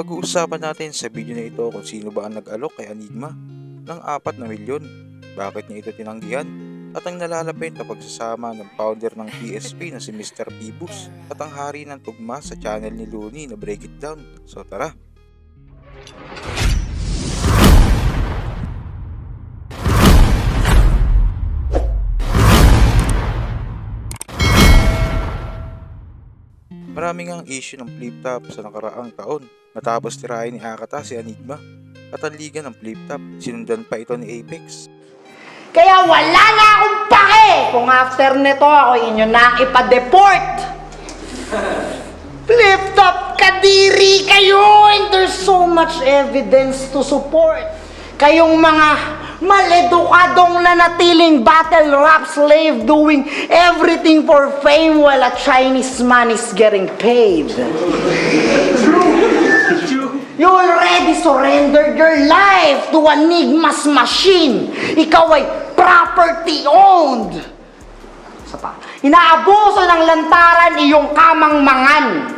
Pag-uusapan natin sa video na ito kung sino ba ang nag-alok kay Enigma ng 4 na milyon, bakit niya ito tinanggihan, at ang nalalapit na pagsasama ng founder ng PSP na si Mr. Pibus at ang hari ng tugma sa channel ni Looney na Break It Down. So tara! Maraming ang issue ng flip top sa nakaraang taon matapos tirahin ni Akata si Enigma at ang liga ng flip top sinundan pa ito ni Apex. Kaya wala na akong pake kung after nito ako inyo na ipa-deport. Flip top kadiri kayo and there's so much evidence to support. Kayong mga maledukadong nanatiling battle rap slave doing everything for fame while a Chinese man is getting paid. You already surrendered your life to Enigma's machine. Ikaw ay property owned. Isa pa, inaabuso ng lantaran iyong kamangmangan.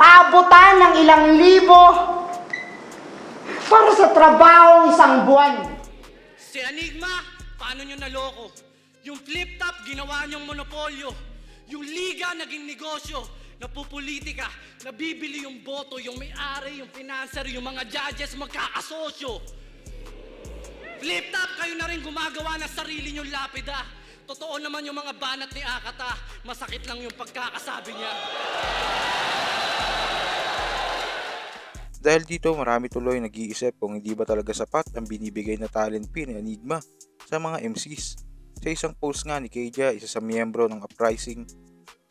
Aabutan ng ilang libo para sa trabaho isang buwan. Si Enigma, paano nyo naloko? Yung flip top, ginawa nyong monopolyo. Yung liga, naging negosyo. Napupolitika, nabibili yung boto, yung may-ari, yung financer, yung mga judges, magkakasosyo. Flip top, kayo na rin gumagawa ng sarili nyong lapida. Totoo naman yung mga banat ni Akata, masakit lang yung pagkakasabi niya. Dahil dito marami tuloy nag-iisip kung hindi ba talaga sapat ang binibigay na talent pin ni Enigma sa mga MCs. Sa isang post nga ni Keija, isa sa miyembro ng Uprising,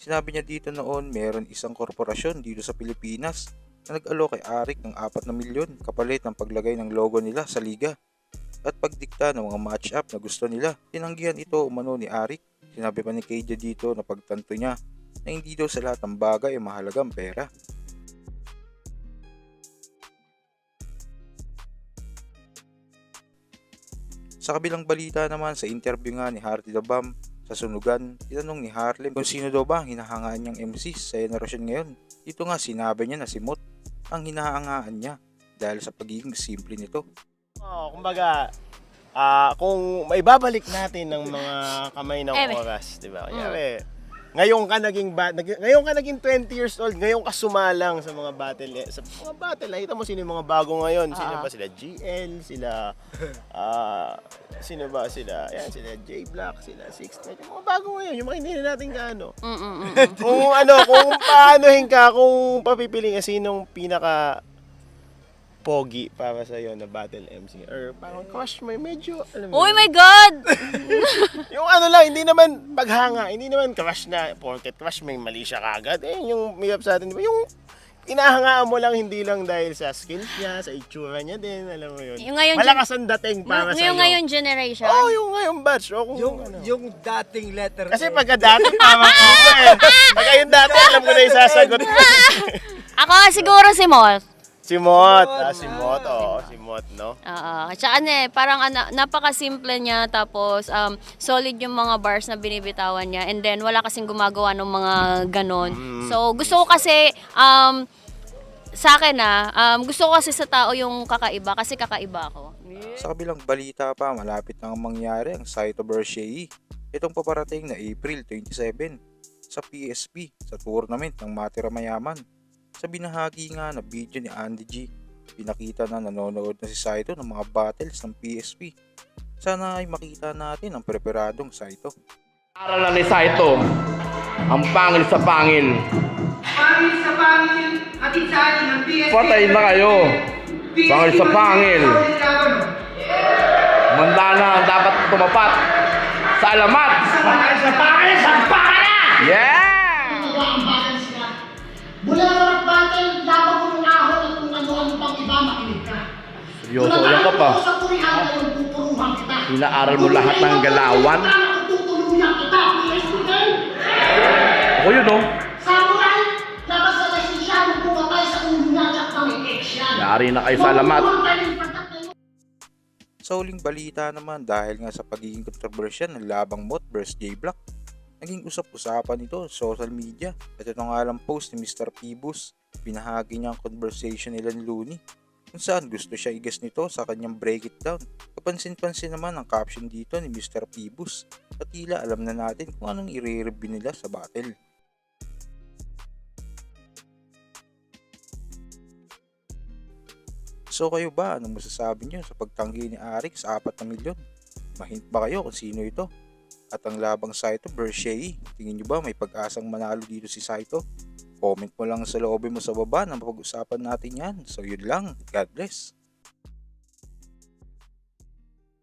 sinabi niya dito noon meron isang korporasyon dito sa Pilipinas na nag-alo kay Arik ng 4 na milyon kapalit ng paglagay ng logo nila sa liga at pagdikta ng mga match-up na gusto nila. Tinanggihan ito umano ni Arik. Sinabi pa ni Keija dito na pagtanto niya na hindi daw sa lahat ng bagay ay mahalagang pera. Sa kabilang balita naman sa interview nga ni Hardy the Bomb sa sunugan, tinanong ni Harlem kung sino daw ba ang hinahangaan niyang MC sa generasyon ngayon. Dito nga sinabi niya na si Mot ang hinahangaan niya dahil sa pagiging simple nito. Oh, kumbaga, ah kung maibabalik natin ng mga kamay ng oras, 'di ba? Kunyari, ngayon ka naging ba, nag, ngayon ka naging 20 years old, ngayon ka sumalang sa mga battle eh, sa mga battle. Nakita mo sino yung mga bago ngayon? Sino Ah. ba sila GL, sila ah sino ba sila? Yan sila J Black, sila Six Yung mga bago ngayon, yung mga hindi na natin gaano. Mm-mm. kung ano, kung paanohin ka, kung papipiling ka sinong pinaka pogi para sa na battle MC or parang crush mo medyo alam mo Oh my God! yung ano lang hindi naman paghanga hindi naman crush na porket crush may mali siya kagad eh yung mahirap sa atin di ba yung inahangaan mo lang hindi lang dahil sa skills niya sa itsura niya din alam mo yun Yung ngayon malakas ang dating para Yung, sa yung ngayon generation. oh yung ngayon batch o kung Yung, ano. yung dating letter kasi N. pagka dati tama ko eh pagka yung dati alam ko na yung sasagot Ako siguro si Moth. Si Mot ah, si Mot oh si Mot no Oo. Tsaka ano eh, parang ano, napaka-simple niya tapos um, solid yung mga bars na binibitawan niya and then wala kasing gumagawa ng mga ganon. So gusto ko kasi um, sa akin na um, gusto ko kasi sa tao yung kakaiba kasi kakaiba ako. Sa kabilang balita pa, malapit nang mangyari ang Cytoverse Shea. Itong paparating na April 27 sa PSP sa tournament ng Matira Mayaman. Sa binahagi nga na video ni Andy G, pinakita na nanonood na si Saito ng mga battles ng PSP. Sana ay makita natin ang preparadong Saito. Aralan ni Saito, ang pangil sa pangil. Pangil sa pangil, atid sa atin ng PSP. Patay na kayo. Pangil sa pangil. Manda na ang dapat tumapat. Sa alamat. Pangil sa pangil, sa pangil! Yeah! Seryoso yan ka pa. Sa purihan ngayon, tuturuhan kita. Inaaral mo lahat ng galawan. Kung tutuluyan kita, PSP game. Ako yun oh. Samurai, labas sa lesensyadong pumatay sa ulo niya at kami yan. Yari na kayo sa alamat. Mamukulang tayo ng pagkatayo. Sa huling balita naman dahil nga sa pagiging kontrobersyal ng labang Mot vs J Black, naging usap-usapan ito sa social media. At ito nga lang post ni Mr. Pibus, binahagi niya ang conversation nila ni Looney kung saan gusto siya igas nito sa kanyang break it down. Kapansin-pansin naman ang caption dito ni Mr. Pibus at tila alam na natin kung anong i-review nila sa battle. So kayo ba, anong masasabi nyo sa pagtanggi ni Arik sa 4 na milyon? Mahint ba kayo kung sino ito? At ang labang Saito Bershey, tingin nyo ba may pag-asang manalo dito si Saito? Comment mo lang sa loob mo sa baba na mapag-usapan natin yan. So yun lang, God bless.